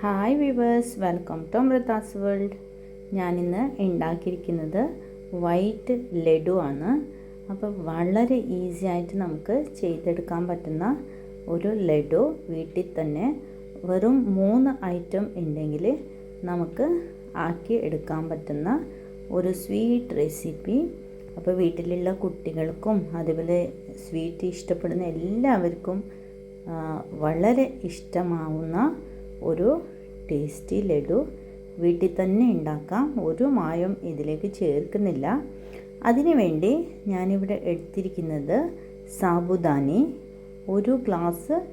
Hi viewers welcome to Amritha's world ഞാനിന്ന് ഉണ്ടാക്കിയിരിക്കുന്നത് white laddu ആണ്. അപ്പോൾ വളരെ ഈസി ആയിട്ട് നമുക്ക് ചെയ്തെടുക്കാൻ പറ്റുന്ന ഒരു ലഡു വീട്ടിൽ തന്നെ വെറും മൂന്ന് ഐറ്റം ഉണ്ടെങ്കിൽ നമുക്ക് ആക്കി എടുക്കാൻ പറ്റുന്ന ഒരു സ്വീറ്റ് റെസിപ്പി അപ്പോൾ വീട്ടിലുള്ള കുട്ടികൾക്കും അതുപോലെ സ്വീറ്റ് ഇഷ്ടപ്പെടുന്ന എല്ലാവർക്കും വളരെ ഇഷ്ടമാവുന്ന ഒരു ടേസ്റ്റി ലഡു വീട്ടിൽ തന്നെ ഉണ്ടാക്കാം. ഒരു മായം ഇതിലേക്ക് ചേർക്കുന്നില്ല. അതിനു വേണ്ടി ഞാനിവിടെ എടുത്തിരിക്കുന്നത് സാബുദാനി. ഒരു ഗ്ലാസ്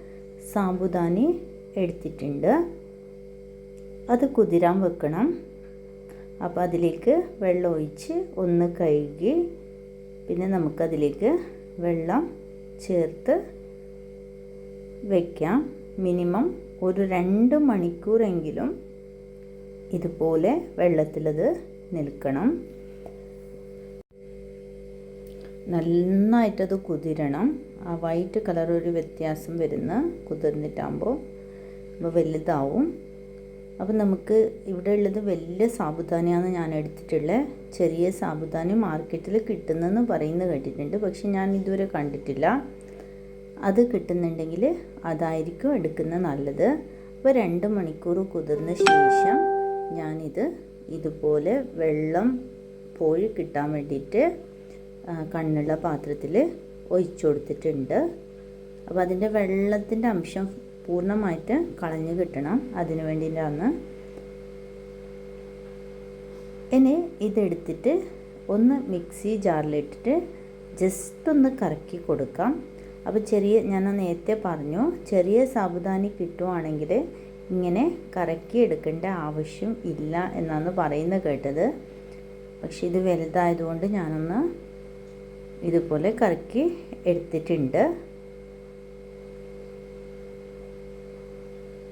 സാബുദാനി എടുത്തിട്ടുണ്ട്. അത് കുതിരാൻ വെക്കണം. അപ്പോൾ അതിലേക്ക് വെള്ളം ഒഴിച്ച് ഒന്ന് കഴുകി പിന്നെ നമുക്കതിലേക്ക് വെള്ളം ചേർത്ത് വയ്ക്കാം മിനിമം ഒരു രണ്ട് മണിക്കൂറെങ്കിലും ഇതുപോലെ വെള്ളത്തിലത് നിൽക്കണം. നന്നായിട്ടത് കുതിരണം. ആ വൈറ്റ് കളർ ഒരു വ്യത്യാസം വരുന്ന കുതിർന്നിട്ടാകുമ്പോൾ അപ്പോൾ വലുതാവും. അപ്പോൾ നമുക്ക് ഇവിടെ ഉള്ളത് വലിയ സാബുദാനയാണ് ഞാൻ എടുത്തിട്ടുള്ളത് ചെറിയ സാബുദാന മാർക്കറ്റിൽ കിട്ടുന്നതെന്ന് പറയുന്നത് കേട്ടിട്ടുണ്ട്. പക്ഷെ ഞാൻ ഇതുവരെ കണ്ടിട്ടില്ല. അത് കിട്ടുന്നുണ്ടെങ്കിൽ അതായിരിക്കും എടുക്കുന്നത് നല്ലത്. അപ്പോൾ രണ്ട് മണിക്കൂർ കുതിർന്ന ശേഷം ഞാനിത് ഇതുപോലെ വെള്ളം പോയി കിട്ടാൻ വേണ്ടിയിട്ട് കണ്ണുള്ള പാത്രത്തിൽ ഒഴിച്ചു കൊടുത്തിട്ടുണ്ട്. അപ്പോൾ അതിന്റെ വെള്ളത്തിന്റെ അംശം പൂർണമായിട്ട് കളഞ്ഞു കിട്ടണം. അതിന് വേണ്ടിയിട്ടാണ് ഇനി ഇതെടുത്തിട്ട് ഒന്ന് മിക്സി ജാറിലിട്ടിട്ട് ജസ്റ്റ് ഒന്ന് കറക്കി കൊടുക്കാം. അപ്പോൾ ചെറിയ ഞാൻ നേരത്തെ പറഞ്ഞു ചെറിയ സാബുദാനി കിട്ടുവാണെങ്കിൽ ഇങ്ങനെ കറക്കി എടുക്കേണ്ട ആവശ്യം ഇല്ല എന്നാണ് പറയുന്നത് കേട്ടത്. പക്ഷെ ഇത് വലുതായതുകൊണ്ട് ഞാനൊന്ന് ഇതുപോലെ കറക്കി എടുത്തിട്ടുണ്ട്.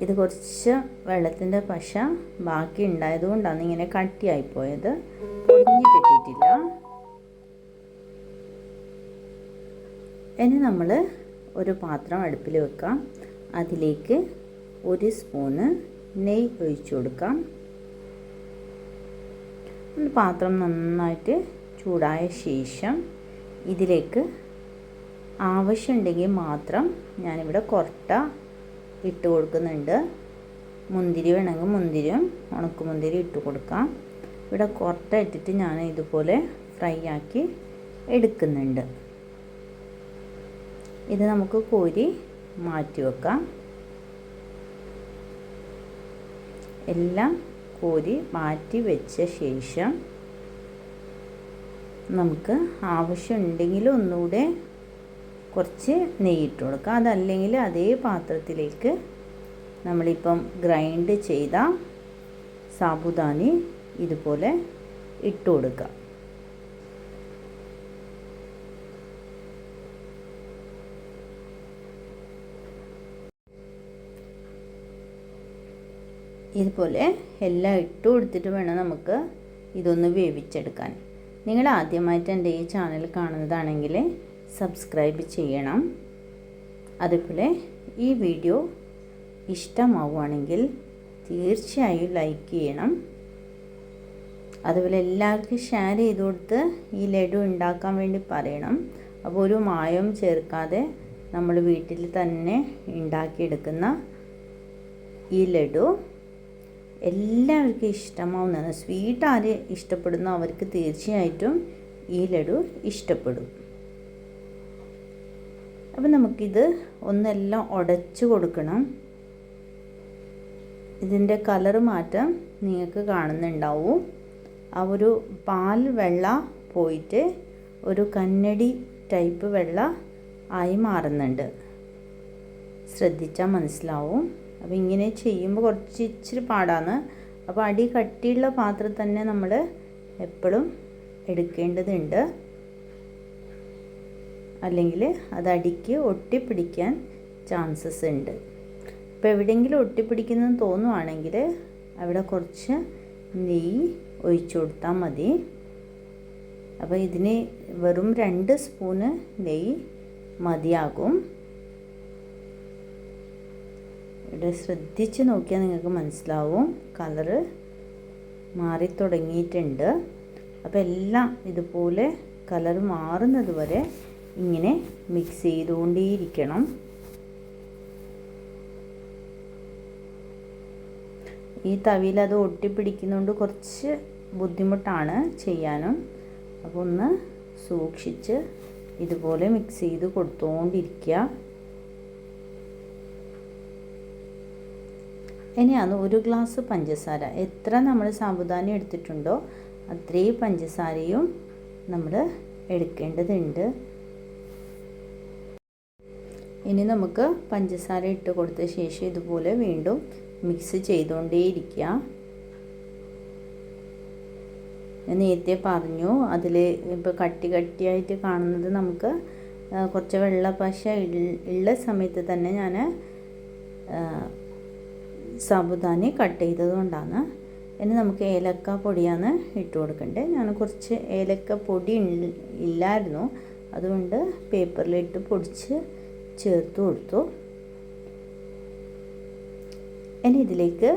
ഇത് കുറച്ച് വെള്ളത്തിന്റെ പശ ബാക്കി ഉണ്ടായതുകൊണ്ടാണ് ഇങ്ങനെ കട്ടിയായി പോയത്. പൊടിഞ്ഞ് കിട്ടിയിട്ടില്ല. ഇനി നമ്മൾ ഒരു പാത്രം അടുപ്പിൽ വെക്കാം. അതിലേക്ക് ഒരു സ്പൂണ് നെയ്യ് ഒഴിച്ചു കൊടുക്കാം. പാത്രം നന്നായിട്ട് ചൂടായ ശേഷം ഇതിലേക്ക് ആവശ്യമുണ്ടെങ്കിൽ മാത്രം ഞാനിവിടെ കൊറട്ട ഇട്ട് കൊടുക്കുന്നുണ്ട്. മുന്തിരി വേണമെങ്കിൽ മുന്തിരിയും ഉണക്കമുന്തിരി ഇട്ട് കൊടുക്കാം. ഇവിടെ കൊറട്ട ഇട്ടിട്ട് ഞാൻ ഇതുപോലെ ഫ്രൈ ആക്കി എടുക്കുന്നുണ്ട്. ഇത് നമുക്ക് കോരി മാറ്റി വെക്കാം. എല്ലാം കോരി മാറ്റി വെച്ച ശേഷം നമുക്ക് ആവശ്യമുണ്ടെങ്കിൽ ഒന്നുകൂടെ കുറച്ച് നെയ്യിട്ട് കൊടുക്കാം. അതല്ലെങ്കിൽ അതേ പാത്രത്തിലേക്ക് നമ്മളിപ്പം ഗ്രൈൻഡ് ചെയ്ത സാബുദാനി ഇതുപോലെ ഇട്ട് കൊടുക്കാം. ഇതുപോലെ എല്ലാം ഇട്ട് കൊടുത്തിട്ട് വേണം നമുക്ക് ഇതൊന്ന് വേവിച്ചെടുക്കാൻ. നിങ്ങൾ ആദ്യമായിട്ട് എന്റെ ഈ ചാനൽ കാണുന്നതാണെങ്കിൽ സബ്സ്ക്രൈബ് ചെയ്യണം. അതുപോലെ ഈ വീഡിയോ ഇഷ്ടമാവുകയാണെങ്കിൽ തീർച്ചയായും ലൈക്ക് ചെയ്യണം. അതുപോലെ എല്ലാവർക്കും ഷെയർ ചെയ്ത് കൊടുത്ത് ഈ ലഡു ഉണ്ടാക്കാൻ വേണ്ടി പറയണം. അപ്പോൾ ഒരു മായം ചേർക്കാതെ നമ്മൾ വീട്ടിൽ തന്നെ ഉണ്ടാക്കിയെടുക്കുന്ന ഈ ലഡു എല്ലാവർക്കും ഇഷ്ടമാവുന്നതാണ്. സ്വീറ്റ് ആര് ഇഷ്ടപ്പെടുന്നോ അവർക്ക് തീർച്ചയായിട്ടും ഈ ലഡു ഇഷ്ടപ്പെടും. അപ്പം നമുക്കിത് ഒന്നെല്ലാം ഉടച്ചു കൊടുക്കണം. ഇതിന്റെ കളർ മാറ്റം നിങ്ങൾക്ക് കാണുന്നുണ്ടാവും. ആ ഒരു പാൽ വെള്ള പോയിട്ട് ഒരു കന്നടി ടൈപ്പ് വെള്ള ആയി മാറുന്നുണ്ട്. ശ്രദ്ധിച്ചാൽ മനസ്സിലാവും. അപ്പോൾ ഇങ്ങനെ ചെയ്യുമ്പോൾ കുറച്ച് ഇച്ചിരി പാടാണ് അപ്പോൾ അടി കട്ടിയുള്ള പാത്രം തന്നെ നമ്മൾ എപ്പോഴും എടുക്കേണ്ടതുണ്ട്. അല്ലെങ്കിൽ അത് അടിക്ക് ഒട്ടിപ്പിടിക്കാൻ ചാൻസസ് ഉണ്ട്. ഇപ്പോൾ എവിടെയെങ്കിലും ഒട്ടിപ്പിടിക്കുന്നെന്ന് തോന്നുവാണെങ്കിൽ അവിടെ കുറച്ച് നെയ്യ് ഒഴിച്ചു കൊടുത്താൽ മതി. അപ്പോൾ ഇതിന് വെറും രണ്ട് സ്പൂണ് നെയ്യ് മതിയാകും. ഇവിടെ ശ്രദ്ധിച്ച് നോക്കിയാൽ നിങ്ങൾക്ക് മനസ്സിലാവും. കളറ് മാറി തുടങ്ങിയിട്ടുണ്ട്. അപ്പോൾ എല്ലാം ഇതുപോലെ കളർ മാറുന്നത് വരെ ഇങ്ങനെ മിക്സ് ചെയ്തുകൊണ്ടേയിരിക്കണം. ഈ തവിയിൽ അത് ഒട്ടിപ്പിടിക്കുന്നതുകൊണ്ട് കുറച്ച് ബുദ്ധിമുട്ടാണ് ചെയ്യാനും. അപ്പോൾ ഒന്ന് സൂക്ഷിച്ച് ഇതുപോലെ മിക്സ് ചെയ്ത് കൊടുത്തുകൊണ്ടിരിക്കുക. ഇനിയാണ് ഒരു ഗ്ലാസ് പഞ്ചസാര. എത്ര നമ്മൾ സാബുദാന എടുത്തിട്ടുണ്ടോ അത്രയും പഞ്ചസാരയും നമ്മൾ എടുക്കേണ്ടതുണ്ട്. ഇനി നമുക്ക് പഞ്ചസാര ഇട്ട് കൊടുത്ത ശേഷം ഇതുപോലെ വീണ്ടും മിക്സ് ചെയ്തുകൊണ്ടേയിരിക്കുക ഞാൻ നേരത്തെ പറഞ്ഞു അതിൽ ഇപ്പോൾ കട്ടി കട്ടിയായിട്ട് കാണുന്നത് നമുക്ക് കുറച്ച് വെള്ള ഉള്ള സമയത്ത് തന്നെ ഞാൻ സാബുദാനി കട്ട് ചെയ്തത് കൊണ്ടാണ്. ഇനി നമുക്ക് ഏലക്ക പൊടിയാണ് ഇട്ട് കൊടുക്കേണ്ടത് ഞാൻ കുറച്ച് ഏലക്ക പൊടി ഇല്ലായിരുന്നു. അതുകൊണ്ട് പേപ്പറിലിട്ട് പൊടിച്ച് ചേർത്ത് കൊടുത്തു. ഇനി ഇതിലേക്ക്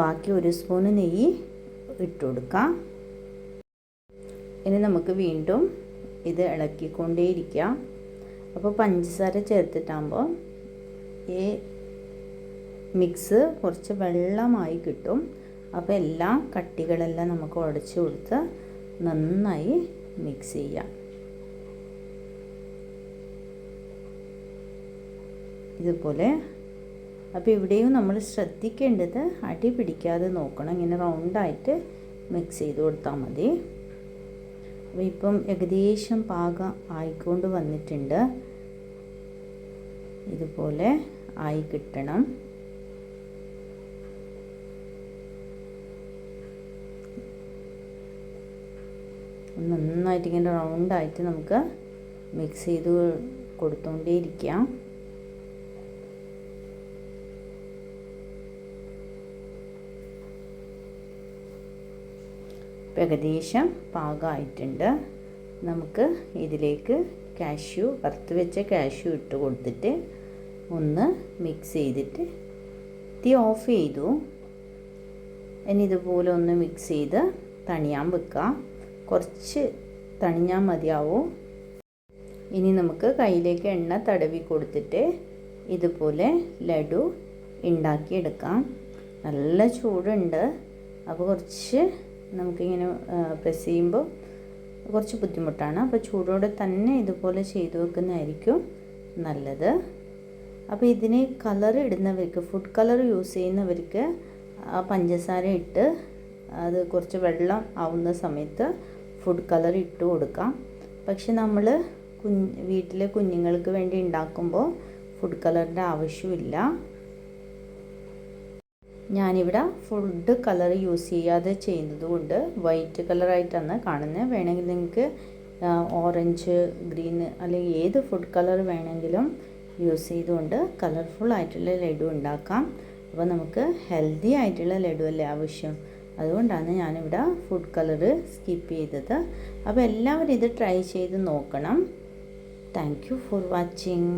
ബാക്കി ഒരു സ്പൂണ് നെയ്യ് ഇട്ട് കൊടുക്കാം. ഇനി നമുക്ക് വീണ്ടും ഇത് ഇളക്കിക്കൊണ്ടേയിരിക്കാം. അപ്പോൾ പഞ്ചസാര ചേർത്തിട്ടാകുമ്പോൾ ഈ മിക്സ് കുറച്ച് വെള്ളമായി കിട്ടും. അപ്പോൾ എല്ലാ കട്ടികളെല്ലാം നമുക്ക് ഉടച്ചു കൊടുത്ത് നന്നായി മിക്സ് ചെയ്യാം. ഇതുപോലെ. അപ്പോൾ ഇവിടെയും നമ്മൾ ശ്രദ്ധിക്കേണ്ടത് അടി പിടിക്കാതെ നോക്കണം. ഇങ്ങനെ റൗണ്ടായിട്ട് മിക്സ് ചെയ്ത് കൊടുത്താൽ മതി. അപ്പോൾ ഇപ്പം ഏകദേശം പാകം ആയിക്കൊണ്ട് വന്നിട്ടുണ്ട്. ഇതുപോലെ ആയി കിട്ടണം. നന്നായിട്ട് ഇങ്ങനെ റൗണ്ടായിട്ട് നമുക്ക് മിക്സ് ചെയ്ത് കൊടുത്തുകൊണ്ടേയിരിക്കാം ഏകദേശം പാകമായിട്ടുണ്ട്. നമുക്ക് ഇതിലേക്ക് കാഷ്യൂ വറുത്ത് വെച്ച കാഷ്യൂ ഇട്ട് കൊടുത്തിട്ട് ഒന്ന് മിക്സ് ചെയ്തിട്ട് തീ ഓഫ് ചെയ്തു. ഇനി ഇതുപോലെ ഒന്ന് മിക്സ് ചെയ്ത് തണിയാൻ വെക്കുക കുറച്ച് തണിഞ്ഞാൽ മതിയാവും. ഇനി നമുക്ക് കയ്യിലേക്ക് എണ്ണ തടവി കൊടുത്തിട്ട് ഇതുപോലെ ലഡു ഉണ്ടാക്കിയെടുക്കാം നല്ല ചൂടുണ്ട്. അപ്പോൾ കുറച്ച് നമുക്കിങ്ങനെ പ്രസ് ചെയ്യുമ്പോൾ കുറച്ച് ബുദ്ധിമുട്ടാണ്. അപ്പോൾ ചൂടോടെ തന്നെ ഇതുപോലെ ചെയ്തു വെക്കുന്നതായിരിക്കും നല്ലത്. അപ്പോൾ ഇതിന് കളർ ഇടുന്നവർക്ക് ഫുഡ് കളർ യൂസ് ചെയ്യുന്നവർക്ക് പഞ്ചസാര ഇട്ട് അത് കുറച്ച് വെള്ളം ആവുന്ന സമയത്ത് ഫുഡ് കളർ ഇട്ട് കൊടുക്കാം. പക്ഷെ നമ്മൾ കുഞ്ഞ് വീട്ടിലെ കുഞ്ഞുങ്ങൾക്ക് വേണ്ടി ഉണ്ടാക്കുമ്പോൾ ഫുഡ് കളറിന്റെ ആവശ്യമില്ല. ഞാനിവിടെ ഫുഡ് കളർ യൂസ് ചെയ്യാതെ ചെയ്യുന്നത് കൊണ്ട് വൈറ്റ് കളറായിട്ടാണ് കാണുന്നത്. വേണമെങ്കിൽ നിങ്ങൾക്ക് ഓറഞ്ച് ഗ്രീൻ അല്ലെങ്കിൽ ഏത് ഫുഡ് കളർ വേണമെങ്കിലും യൂസ് ചെയ്തുകൊണ്ട് കളർഫുൾ ആയിട്ടുള്ള ലഡു ഉണ്ടാക്കാം. അപ്പോൾ നമുക്ക് ഹെൽത്തി ആയിട്ടുള്ള ലഡു അല്ലേ ആവശ്യം? അതുകൊണ്ടാണ് ഞാനിവിടെ ഫുഡ് കളർ സ്കിപ്പ് ചെയ്തത്. അപ്പോൾ എല്ലാവരും ഇത് ട്രൈ ചെയ്ത് നോക്കണം. Thank you for watching